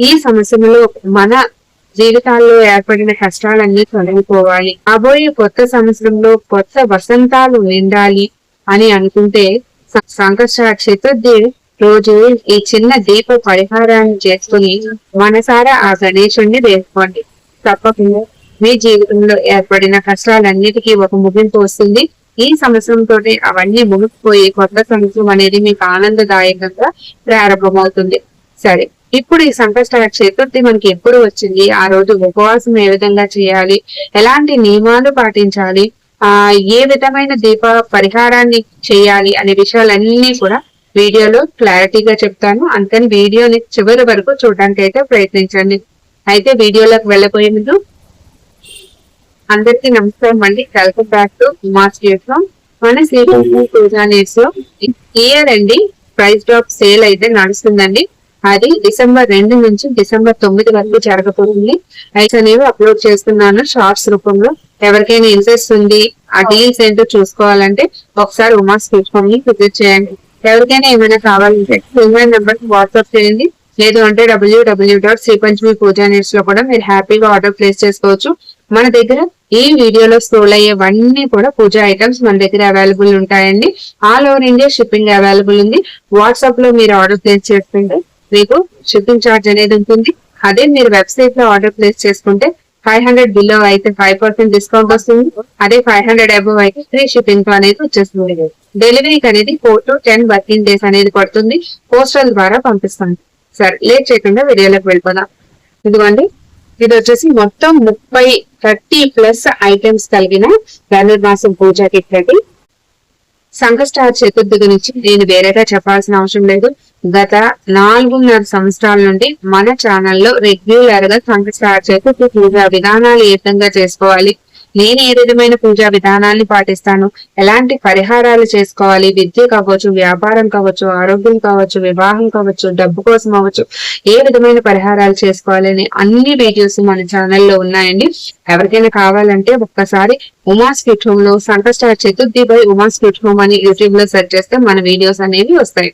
ఈ సమస్యలో మన జీవితాల్లో ఏర్పడిన కష్టాలన్నీ తొలగిపోవాలి. రాబోయే కొత్త సంవత్సరంలో కొత్త వసంతాలు నిండాలి అని అనుకుంటే స- సంకష్ట చతుర్థి రోజు ఈ చిన్న దీప పరిహారాన్ని చేసుకుని మనసారా ఆ గణేశుణ్ణి వేసుకోండి తప్పకుండా మీ జీవితంలో ఏర్పడిన కష్టాలన్నిటికీ ఒక ముగింపు వస్తుంది. ఈ సంవత్సరంతో అవన్నీ ముగిసిపోయి కొత్త సంవత్సరం అనేది మీకు ఆనందదాయకంగా ప్రారంభమవుతుంది. సరే. ఇప్పుడు ఈ సంకష్ట చతుర్థి మనకి ఎప్పుడు వచ్చింది? ఆ రోజు ఉపవాసం ఏ విధంగా చేయాలి? ఎలాంటి నియమాలు పాటించాలి? ఆ ఏ విధమైన దీప పరిహారాన్ని చేయాలి అనే విషయాలన్నీ కూడా వీడియోలో క్లారిటీగా చెప్తాను. అందుకని వీడియోని చివరి వరకు చూడడానికి అయితే ప్రయత్నించండి. అయితే వీడియోలోకి వెళ్ళబోయే ముందు అందరికీ నమస్కారం అండి. Welcome back to mass YouTube మన పూజా లో ఇయర్ అండి ప్రైస్ డ్రాప్ సేల్ అయితే నడుస్తుందండి. అది డిసెంబర్ రెండు నుంచి డిసెంబర్ తొమ్మిది వరకు జరగబోతుంది. ఐస్ అనేవి అప్లోడ్ చేస్తున్నాను షార్ట్స్ రూపంలో. ఎవరికైనా ఇంట్రెస్ట్ ఉంది ఆ డీల్స్ ఏంటో చూసుకోవాలంటే ఒకసారి ఉమాస్ ప్లాట్ఫామ్ని విజిట్ చేయండి. ఎవరికైనా ఏమైనా కావాలంటే ఉమెన్ నెంబర్ వాట్సాప్ చేయండి. లేదు అంటే డబ్ల్యూడబ్ల్యూ డాట్ శ్రీ పంచమి పూజా నెట్స్లో కూడా మీరు హ్యాపీగా ఆర్డర్ ప్లేస్ చేసుకోవచ్చు. మన దగ్గర ఈ వీడియోలో స్క్రోల్ అయ్యేవన్నీ కూడా పూజా ఐటమ్స్ మన దగ్గర అవైలబుల్ ఉంటాయండి. All over India shipping available ఉంది. వాట్సాప్లో మీరు ఆర్డర్ ప్లేస్ చేసుకుంటే మీకు షిప్పింగ్ ఛార్జ్ అనేది ఉంటుంది. అదే మీరు వెబ్సైట్లో ఆర్డర్ ప్లేస్ చేసుకుంటే ఫైవ్ హండ్రెడ్ బిలో అయితే ఫైవ్ పర్సెంట్ డిస్కౌంట్ వస్తుంది. అదే ఫైవ్ హండ్రెడ్ అబవ్ అయితే ఫ్రీ షిప్పింగ్ అనేది వచ్చేస్తుంది. డెలివరీకి అనేది four to ten working days అనేది పడుతుంది. పోస్టల్ ద్వారా పంపిస్తాం సరే లేట్ చేయకుండా వీడియోలోకి వెళ్ళిపోదాం. ఇదిగోండి. ఇది వచ్చేసి మొత్తం ముప్పై థర్టీ ప్లస్ ఐటమ్స్ కలిగిన ధనుర్మాసం పూజ కిట్ అండి. సంకష్ట చతుర్థి గురించి నేను వేరేగా చెప్పాల్సిన అవసరం లేదు. గత నాలుగున్నర సంవత్సరాల నుండి మన ఛానల్లో రెగ్యులర్గా సంకష్ట స్టార్ట్ పూజా విధానాలు ఏ విధంగా చేసుకోవాలి నేను ఏ విధమైన పూజా విధానాన్ని పాటిస్తాను? ఎలాంటి పరిహారాలు చేసుకోవాలి? విద్య కావచ్చు వ్యాపారం కావచ్చు ఆరోగ్యం కావచ్చు వివాహం కావచ్చు డబ్బు కోసం అవ్వచ్చు. ఏ విధమైన పరిహారాలు చేసుకోవాలి అని అన్ని వీడియోస్ మన ఛానల్లో ఉన్నాయండి. ఎవరికైనా కావాలంటే ఒక్కసారి ఉమాస్ కిట్ హోమ్లో Sankashtahara Chaturthi by Uma's kit home అని యూట్యూబ్లో సెర్చ్ చేస్తే మన వీడియోస్ అనేవి వస్తాయి.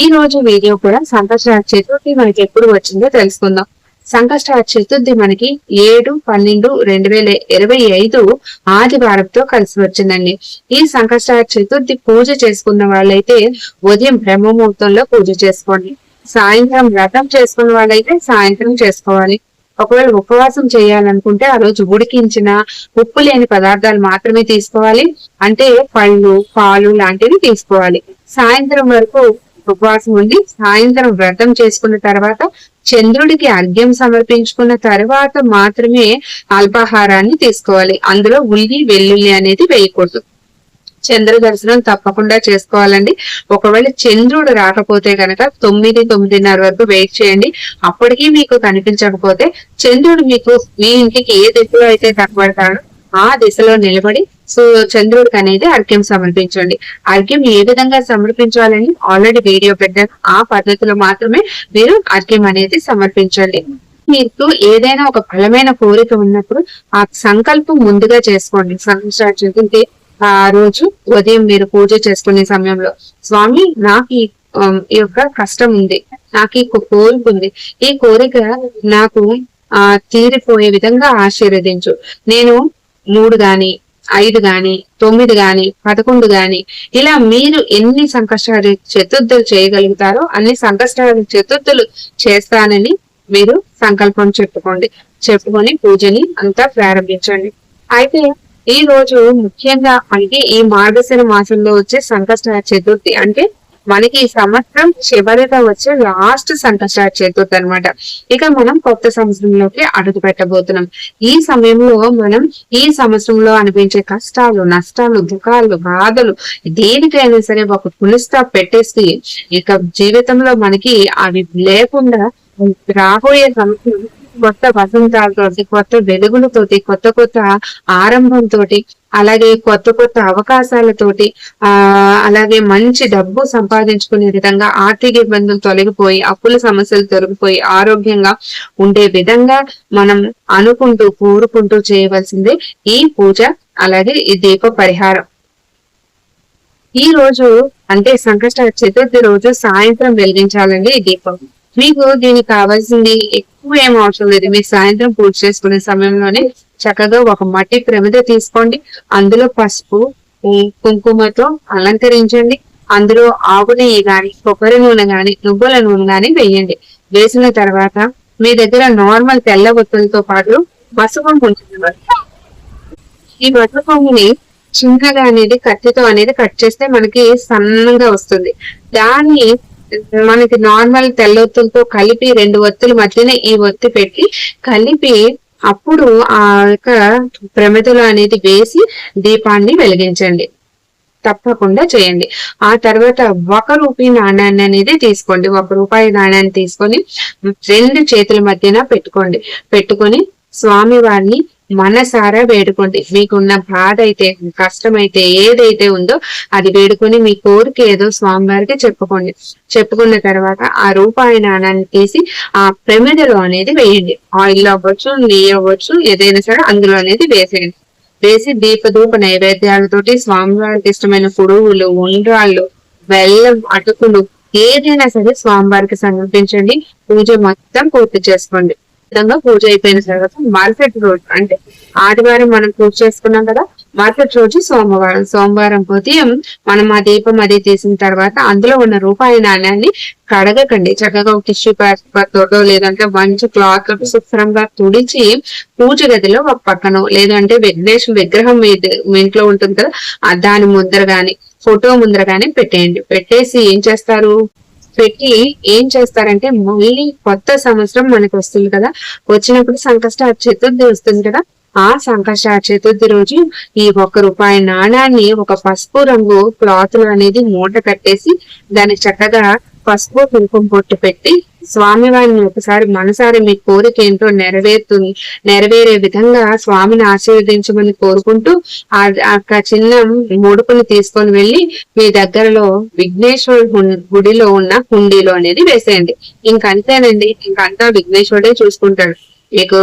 ఈ రోజు వీడియో కూడా సంకష్టార్ చతుర్థి మనకి ఎప్పుడు వచ్చిందో తెలుసుకుందాం. సంకష్ట చతుర్థి మనకి ఏడు పన్నెండు రెండు వేల ఇరవై ఐదు ఆదివారంతో కలిసి వచ్చిందండి. ఈ సంకష్ట చతుర్థి పూజ చేసుకున్న వాళ్ళైతే ఉదయం బ్రహ్మముహూర్తంలో పూజ చేసుకోండి. సాయంత్రం వ్రతం చేసుకున్న వాళ్ళైతే సాయంత్రం చేసుకోవాలి. ఒకవేళ ఉపవాసం చేయాలనుకుంటే ఆ రోజు ఉడికించిన ఉప్పు లేని పదార్థాలు మాత్రమే తీసుకోవాలి. అంటే పళ్ళు పాలు లాంటివి తీసుకోవాలి. సాయంత్రం వరకు ఉపవాసం ఉండి సాయంత్రం వ్రతం చేసుకున్న తర్వాత చంద్రుడికి అర్ఘ్యం సమర్పించుకున్న తర్వాత మాత్రమే అల్పాహారాన్ని తీసుకోవాలి. అందులో ఉల్లి వెల్లుల్లి అనేది వేయకూడదు. చంద్ర దర్శనం తప్పకుండా చేసుకోవాలండి. ఒకవేళ చంద్రుడు రాకపోతే కనుక తొమ్మిది తొమ్మిదిన్నర వరకు వెయిట్ చేయండి. అప్పటికీ మీకు కనిపించకపోతే చంద్రుడు మీకు మీ ఇంటికి ఏ దిశలో అయితే కనబడతాడో ఆ దిశలో నిలబడి సో చంద్రుడికి అనేది అర్ఘ్యం సమర్పించండి. అర్ఘ్యం ఏ విధంగా సమర్పించాలని ఆల్రెడీ వీడియో పెట్టాను. ఆ పద్ధతిలో మాత్రమే మీరు అర్ఘ్యం అనేది సమర్పించండి. మీకు ఏదైనా ఒక బలమైన కోరిక ఉన్నప్పుడు ఆ సంకల్పం ముందుగా చేసుకోండి. సంకష్ట ఆ రోజు ఉదయం మీరు పూజ చేసుకునే సమయంలో స్వామి నాకు ఈ యొక్క కష్టం ఉంది. నాకు ఈ కోరిక ఉంది. ఈ కోరిక నాకు ఆ తీరిపోయే విధంగా ఆశీర్వదించు. నేను మూడు గాని ఐదు గాని తొమ్మిది గాని పదకొండు గాని ఇలా మీరు ఎన్ని సంకష్టాలు చతుర్థులు చేయగలుగుతారో అన్ని సంకష్టాలు చతుర్థులు చేస్తానని మీరు సంకల్పం చెప్పుకోండి. చెప్పుకొని పూజని అంతా ప్రారంభించండి. అయితే ఈ రోజు ముఖ్యంగా అంటే ఈ మార్గశిర మాసంలో వచ్చే సంకష్ట చతుర్థి అంటే మనకి ఈ సంవత్సరం చివరిగా వచ్చే లాస్ట్ సంకష్ట చతుర్థి అన్నమాట ఇక మనం కొత్త సంవత్సరంలోకి అడుగు పెట్టబోతున్నాం. ఈ సమయంలో మనం ఈ సంవత్సరంలో అనిపించే కష్టాలు నష్టాలు దుఃఖాలు బాధలు దేనికైనా సరే ఒక పులిస్తా పెట్టేసి ఇక జీవితంలో మనకి అవి లేకుండా రాబోయే సంవత్సరం కొత్త వసంతాలతోటి కొత్త వెలుగులతోటి కొత్త కొత్త ఆరంభంతో అలాగే కొత్త కొత్త అవకాశాలతోటి ఆ అలాగే మంచి డబ్బు సంపాదించుకునే విధంగా ఆర్థిక ఇబ్బందులు తొలగిపోయి అప్పుల సమస్యలు తొలగిపోయి ఆరోగ్యంగా ఉండే విధంగా మనం అనుకుంటూ కోరుకుంటూ చేయవలసిందే ఈ పూజ అలాగే ఈ దీప పరిహారం ఈ రోజు అంటే సంకష్ట చతుర్థి రోజు సాయంత్రం వెలిగించాలండి ఈ దీపం. మీకు దీనికి కావాల్సింది ఎక్కువ ఏం అవసరం లేదు. మీరు సాయంత్రం పూజ చేసుకునే సమయంలోనే చక్కగా ఒక మట్టి ప్రమిద తీసుకోండి. అందులో పసుపు కుంకుమతో అలంకరించండి. అందులో ఆవు నెయ్యి గాని కొబ్బరి నూనె గాని నువ్వుల నూనె గాని వేయండి. వేసిన తర్వాత మీ దగ్గర నార్మల్ తెల్ల ఒత్తులతో పాటు పసుపు ఉంటుంది. ఈ వడ్ల చిన్నగా అనేది కత్తితో అనేది కట్ చేస్తే మనకి సన్నగా వస్తుంది. దాన్ని మనకి నార్మల్ తెల్లొత్తులతో కలిపి రెండు ఒత్తుల మధ్యన ఈ ఒత్తి పెట్టి కలిపి అప్పుడు ఆ యొక్క ప్రమిదలు అనేది వేసి దీపాన్ని వెలిగించండి. తప్పకుండా చేయండి. ఆ తర్వాత ఒక రూపాయి నాణ్యాన్ని అనేది తీసుకోండి. ఒక రూపాయి నాణ్యాన్ని తీసుకొని రెండు చేతుల మధ్యన పెట్టుకోండి. పెట్టుకొని స్వామి వారిని మనసారా వేడుకోండి. మీకున్న బాధ అయితే కష్టం అయితే ఏదైతే ఉందో అది వేడుకొని మీ కోరిక ఏదో స్వామివారికి చెప్పుకోండి. చెప్పుకున్న తర్వాత ఆ రూపాయి నాణాన్ని తీసి ఆ ప్రమిదలో అనేది వేయండి. ఆయిల్ అవ్వచ్చు నెయ్యి అవ్వచ్చు ఏదైనా సరే అందులో అనేది వేసేయండి. వేసి దీపధూప నైవేద్యాలతోటి స్వామివారికి ఇష్టమైన పుడుగులు ఉండ్రాళ్ళు బెల్లం అటుకులు ఏదైనా సరే స్వామివారికి సమర్పించండి. పూజ మొత్తం పూర్తి చేసుకోండి. విధంగా పూజ అయిపోయిన తర్వాత మార్కెట్ రోజు అంటే ఆదివారం మనం పూజ చేసుకున్నాం కదా మార్కెట్ రోజు సోమవారం సోమవారం ఉదయం మనం ఆ దీపం అది తీసిన తర్వాత అందులో ఉన్న రూపాయి నాణ్యాన్ని కడగకండి. చక్కగా ఒక టిష్యూ పేపర్ తోటో లేదంటే మంచి క్లాత్ శుభ్రంగా తుడిచి పూజ గదిలో ఒక పక్కన లేదంటే విఘ్నేశ్వర విగ్రహం మీ ఇంట్లో ఉంటుంది కదా ఆ దాని ముందర గాని ఫోటో ముందర గాని పెట్టేయండి. పెట్టేసి ఏం చేస్తారు? పెట్టి ఏం చేస్తారంటే మళ్ళీ కొత్త సంవత్సరం మనకి వస్తుంది కదా. వచ్చినప్పుడు సంకష్ట చతుర్థి వస్తుంది కదా. ఆ సంకష్ట చతుర్థి రోజు ఈ ఒక్క రూపాయి నాణాన్ని ఒక పసుపు రంగు క్లాత్ అనేది మూట కట్టేసి దాన్ని చక్కగా పసుపు కుంకుమ పొట్టు పెట్టి స్వామివారిని ఒకసారి మనసారి మీ కోరిక ఏంటో నెరవేరుతుంది నెరవేరే విధంగా స్వామిని ఆశీర్వదించమని కోరుకుంటూ ఆ చిన్న ముడుపుని తీసుకొని వెళ్ళి మీ దగ్గరలో విఘ్నేశ్వర గుడిలో ఉన్న హుండీలో అనేది వేసేయండి. ఇంకంతేనండి ఇంకంతా విఘ్నేశ్వరుడే చూసుకుంటాడు. మీకు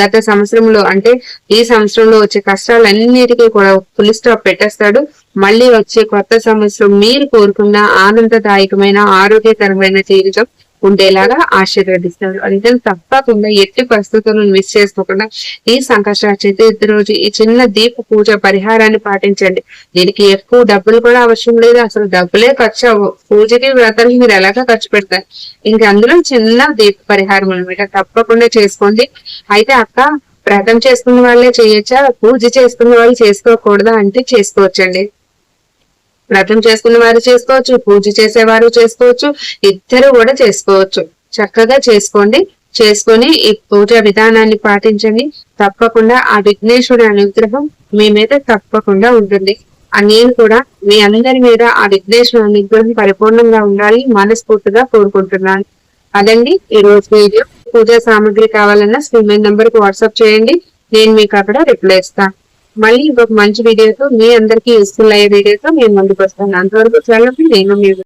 గత సంవత్సరంలో అంటే ఈ సంవత్సరంలో వచ్చే కష్టాలన్నిటికీ కూడా ఫుల్ స్టాప్ పెట్టేస్తాడు. మళ్ళీ వచ్చే కొత్త సంవత్సరం మీరు కోరుకున్న ఆనందదాయకమైన ఆరోగ్యకరమైన జీవితం ఉండేలాగా ఆశీర్వదిస్తారు. అంటే తప్పకుండా ఎట్టి పరిస్థితులను మిస్ చేసుకోకుండా ఈ సంకష్ట చతుర్థి రోజు ఈ చిన్న దీప పూజ పరిహారాన్ని పాటించండి. దీనికి ఎక్కువ డబ్బులు కూడా అవసరం లేదు. అసలు డబ్బులే ఖర్చు అవ్వవు పూజకి వ్రతానికి మీరు ఎలాగా ఖర్చు పెడతారు? ఇంక అందులో చిన్న దీప పరిహారం అనమాట తప్పకుండా చేసుకోండి. అయితే అక్క వ్రతం చేసుకున్న వాళ్ళే చేయొచ్చా? పూజ చేసుకున్న వాళ్ళు చేసుకోకూడదా? అంటే చేసుకోవచ్చండి. వ్రతం చేసుకున్న వారు చేసుకోవచ్చు పూజ చేసేవారు చేసుకోవచ్చు ఇద్దరు కూడా చేసుకోవచ్చు. చక్కగా చేసుకోండి. చేసుకొని ఈ పూజ విధానాన్ని పాటించండి. తప్పకుండా ఆ విఘ్నేశ్వరుడి అనుగ్రహం మీ మీద తప్పకుండా ఉంటుంది. నేను కూడా మీ అందరి మీద ఆ విఘ్నేశ్వరుడి అనుగ్రహం పరిపూర్ణంగా ఉండాలి మనస్ఫూర్తిగా కోరుకుంటున్నాను. అదండి ఈ రోజు వీడియో. పూజా సామాగ్రి కావాలన్నా స్క్రీన్ నంబర్కు వాట్సాప్ చేయండి. నేను మీకు అక్కడ రిప్లై ఇస్తాను. మళ్ళీ ఇంకొక మంచి వీడియోతో మీ అందరికీ యూస్ఫుల్ అయ్యే వీడియోతో నేను ముందుకు వస్తాను అంతవరకు సెలవు నేను మీరు